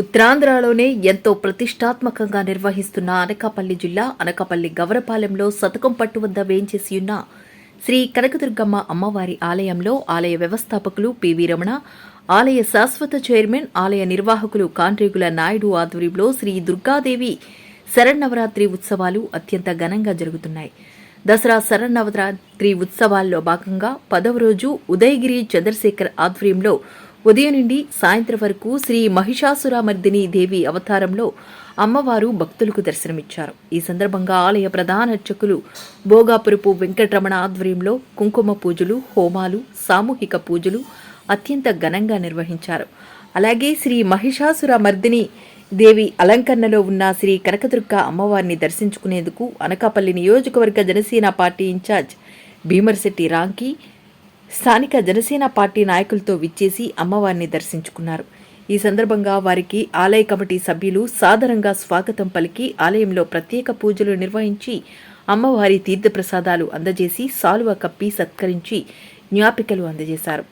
ఉత్తరాంధ్రలోనే ఎంతో ప్రతిష్టాత్మకంగా నిర్వహిస్తున్న అనకాపల్లి జిల్లా అనకాపల్లి గవరపాలెంలో శతకం పట్టు వద్ద వేయించేసి ఉన్న శ్రీ కనకదుర్గమ్మ అమ్మవారి ఆలయంలో ఆలయ వ్యవస్థాపకులు పివి రమణ ఆలయ శాశ్వత చైర్మన్ ఆలయ నిర్వాహకులు కాండ్రేగుల నాయుడు ఆధ్వర్యంలో శ్రీ దుర్గాదేవి శరన్నవరాత్రి ఉత్సవాలు అత్యంత ఘనంగా జరుగుతున్నాయి. దసరా శరన్నవరాత్రి ఉత్సవాల్లో భాగంగా పదవ రోజు ఉదయగిరి చంద్రశేఖర్ ఆధ్వర్యంలో ఉదయం నుండి సాయంత్రం వరకు శ్రీ మహిషాసురమర్దిని దేవి అవతారంలో అమ్మవారు భక్తులకు దర్శనమిచ్చారు. ఈ సందర్భంగా ఆలయ ప్రధాన అర్చకులు భోగాపురపు వెంకటరమణ ఆధ్వర్యంలో కుంకుమ పూజలు హోమాలు సామూహిక పూజలు అత్యంత ఘనంగా నిర్వహించారు. అలాగే శ్రీ మహిషాసుర మర్దిని దేవి అలంకరణలో ఉన్న శ్రీ కనకదుర్గ అమ్మవారిని దర్శించుకునేందుకు అనకాపల్లి నియోజకవర్గ Janasena party in charge Bhimarshetti Ramki స్థానిక జనసేన పార్టీ నాయకులతో విచ్చేసి అమ్మవారిని దర్శించుకున్నారు. ఈ సందర్భంగా వారికి ఆలయ కమిటీ సభ్యులు సాదరంగా స్వాగతం పలికి ఆలయంలో ప్రత్యేక పూజలు నిర్వహించి అమ్మవారి తీర్థప్రసాదాలు అందజేసి సాలువ కప్పి సత్కరించి జ్ఞాపికలు అందజేశారు.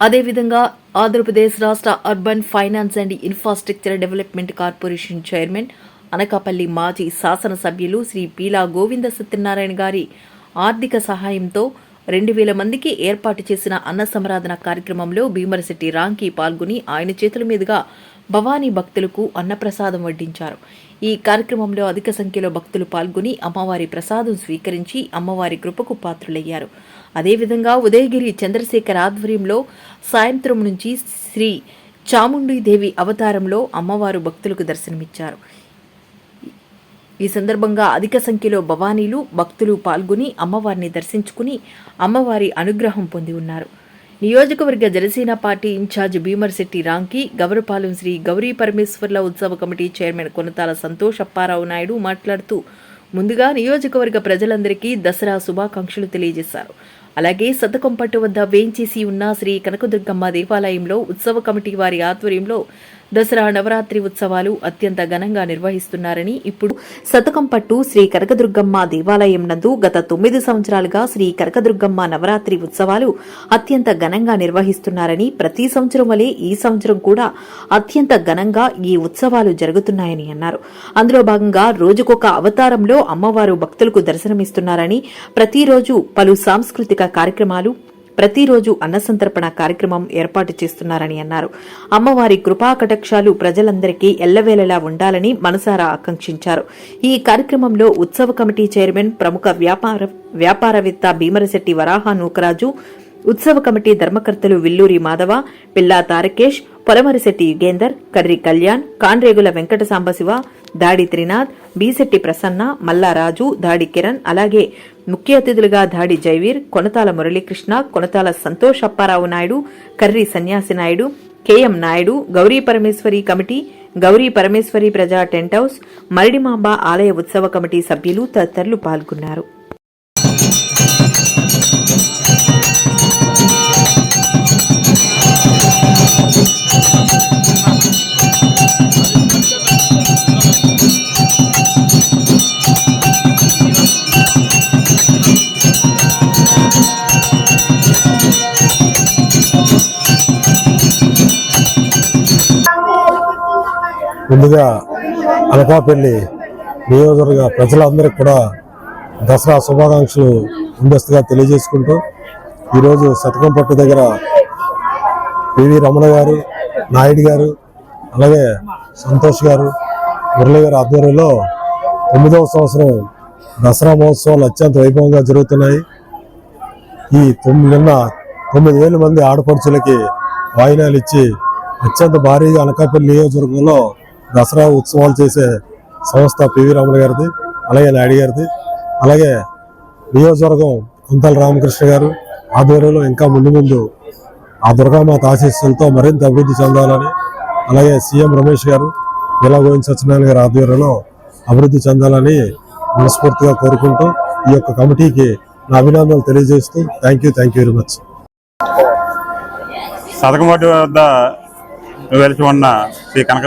అదేవిధంగా ఆంధ్రప్రదేశ్ రాష్ట్ర urban finance and infrastructure development corporation chairman Anakapalli మాజీ శాసనసభ్యులు శ్రీ పీలా గోవింద సత్యనారాయణ గారి ఆర్థిక సహాయంతో రెండు వేల మందికి ఏర్పాటు చేసిన అన్న సంరాధన కార్యక్రమంలో భీమరశెట్టి రాంకి పాల్గొని ఆయన చేతుల మీదుగా భవానీ భక్తులకు అన్నప్రసాదం వడ్డించారు. ఈ కార్యక్రమంలో అధిక సంఖ్యలో భక్తులు పాల్గొని అమ్మవారి ప్రసాదం స్వీకరించి అమ్మవారి కృపకు పాత్రులయ్యారు. అదేవిధంగా ఉదయగిరి చంద్రశేఖర్ ఆధ్వర్యంలో సాయంత్రం నుంచి శ్రీ చాముండీదేవి అవతారంలో అమ్మవారు భక్తులకు దర్శనమిచ్చారు. ఈ సందర్భంగా అధిక సంఖ్యలో భవానీలు భక్తులు పాల్గొని అమ్మవారిని దర్శించుకుని అమ్మవారి అనుగ్రహం పొంది ఉన్నారు. నియోజకవర్గ Janasena party in charge Bhimarshetti Ramki Gavarapalem Shri Gauri పరమేశ్వర్ల ఉత్సవ కమిటీ చైర్మన్ కొనతాల సంతోష్ అప్పారావు నాయుడు మాట్లాడుతూ ముందుగా నియోజకవర్గ ప్రజలందరికీ దసరా శుభాకాంక్షలు తెలియజేశారు. అలాగే శతకంపట్టు వద్ద వేంచేసి ఉన్న శ్రీ కనకదుర్గమ్మ దేవాలయంలో ఉత్సవ కమిటీ వారి ఆధ్వర్యంలో దసరా నవరాత్రి ఉత్సవాలు అత్యంత ఘనంగా నిర్వహిస్తున్నారని ఇప్పుడు శతకంపట్టు శ్రీ కనకదుర్గమ్మ దేవాలయం నందు గత తొమ్మిది సంవత్సరాలుగా శ్రీ కనకదుర్గమ్మ నవరాత్రి ఉత్సవాలు అత్యంత ఘనంగా నిర్వహిస్తున్నారని ప్రతి సంవత్సరం వలె ఈ సంవత్సరం కూడా అత్యంత ఘనంగా ఈ ఉత్సవాలు జరుగుతున్నాయని అన్నారు. అందులో భాగంగా రోజుకొక అవతారంలో అమ్మవారు భక్తులకు దర్శనమిస్తున్నారని ప్రతిరోజు పలు సాంస్కృతిక కార్యక్రమాలు ప్రతిరోజు అన్నసంతర్పణ కార్యక్రమం ఏర్పాటు చేస్తున్నారని అన్నారు. అమ్మవారి కృపా కటాక్షాలు ప్రజలందరికీ ఎల్లవేళలా ఉండాలని మనసారా ఆకాంక్షించారు. ఈ కార్యక్రమంలో ఉత్సవ కమిటీ చైర్మన్ ప్రముఖ వ్యాపార వ్యాపారవేత్త భీమరశెట్టి వరాహ నూకరాజు ఉత్సవ కమిటీ ధర్మకర్తలు విల్లూరి మాధవ పిల్లా తారకేష్ పొలమరిశెట్టి యుగేందర్ కర్రి కళ్యాణ్ కాన్రేగుల వెంకట సాంబశివ దాడి త్రినాథ్ బీశెట్టి ప్రసన్న మల్లారాజు దాడి కిరణ్ అలాగే ముఖ్య అతిథులుగా దాడి Jaiveer Konathala Muralikrishna Konathala Santosh Apparao Naidu Karri Sanyasi Naidu K M Naidu Gauri Parameshwari committee Gauri Parameshwari ప్రజా టెంట్ హౌస్ మరిడిమాంబ ఆలయ ఉత్సవ కమిటీ సభ్యులు తదితరులు పాల్గొన్నారు. ముందుగా అనకాపల్లి నియోజకవర్గ ప్రజలందరికీ కూడా దసరా శుభాకాంక్షలు ముందస్తుగా తెలియజేసుకుంటూ ఈరోజు శతకం పట్టు దగ్గర పివి రమణ గారు నాయుడు గారు అలాగే సంతోష్ గారు మురళి గారి ఆధ్వర్యంలో తొమ్మిదవ సంవత్సరం దసరా మహోత్సవాలు అత్యంత వైభవంగా జరుగుతున్నాయి. ఈ తొమ్మిది నిన్న తొమ్మిది వేల మంది ఆడపడుచులకి వాయినాలు ఇచ్చి అత్యంత భారీగా అనకాపల్లి నియోజకవర్గంలో దసరా ఉత్సవాలు చేసే సంస్థ పివి రాముల గారిది అలాగే నాయుడు గారిది అలాగే నియోజకవర్గం కుంతల రామకృష్ణ గారు ఆధ్వర్యంలో ఇంకా ముందు ముందు ఆ దుర్గామాత ఆశీస్సులతో మరింత అభివృద్ధి చెందాలని అలాగే సీఎం రమేష్ గారు ఇలా గోవింద్ సత్యనారాయణ గారి ఆధ్వర్యంలో అభివృద్ధి చెందాలని మనస్ఫూర్తిగా కోరుకుంటూ ఈ యొక్క కమిటీకి నా అభినందనలు తెలియజేస్తూ thank you thank you very much. సదకమటి వద్ద వెలిసి ఉన్న శ్రీ కనక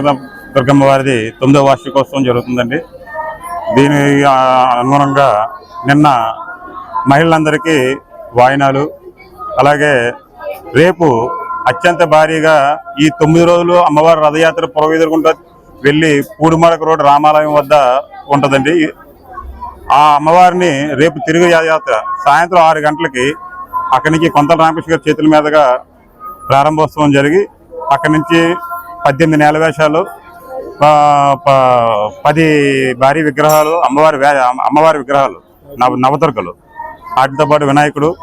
దుర్గమ్మ వారిది తొమ్మిదవ వార్షికోత్సవం జరుగుతుందండి. దీని అనుగుణంగా నిన్న మహిళలందరికీ వాయినాలు అలాగే రేపు అత్యంత భారీగా ఈ తొమ్మిది రోజులు అమ్మవారి రథయాత్ర పురవీధులుకుంటూ వెళ్ళి పూడిమడక రోడ్డు రామాలయం వద్ద ఉంటుందండి. ఆ అమ్మవారిని రేపు తిరుగు యాత్ర సాయంత్రం ఆరు గంటలకి అక్కడి నుంచి కొంతల రామకృష్ణ గారి చేతుల మీదుగా ప్రారంభోత్సవం జరిగి అక్కడి నుంచి పద్దెనిమిది నేల వేషాలు పది భారీ విగ్రహాలు అమ్మవారి అమ్మవారి విగ్రహాలు నవ వాటితో పాటు వినాయకుడు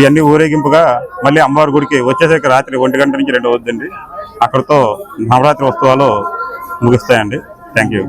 ఇవన్నీ ఊరేగింపుగా మళ్ళీ అమ్మవారి గుడికి వచ్చేసరికి రాత్రి ఒంటి గంట నుంచి రెండు అవుతుందండి అక్కడతో నవరాత్రి ఉత్సవాలు ముగిస్తాయండి. Thank you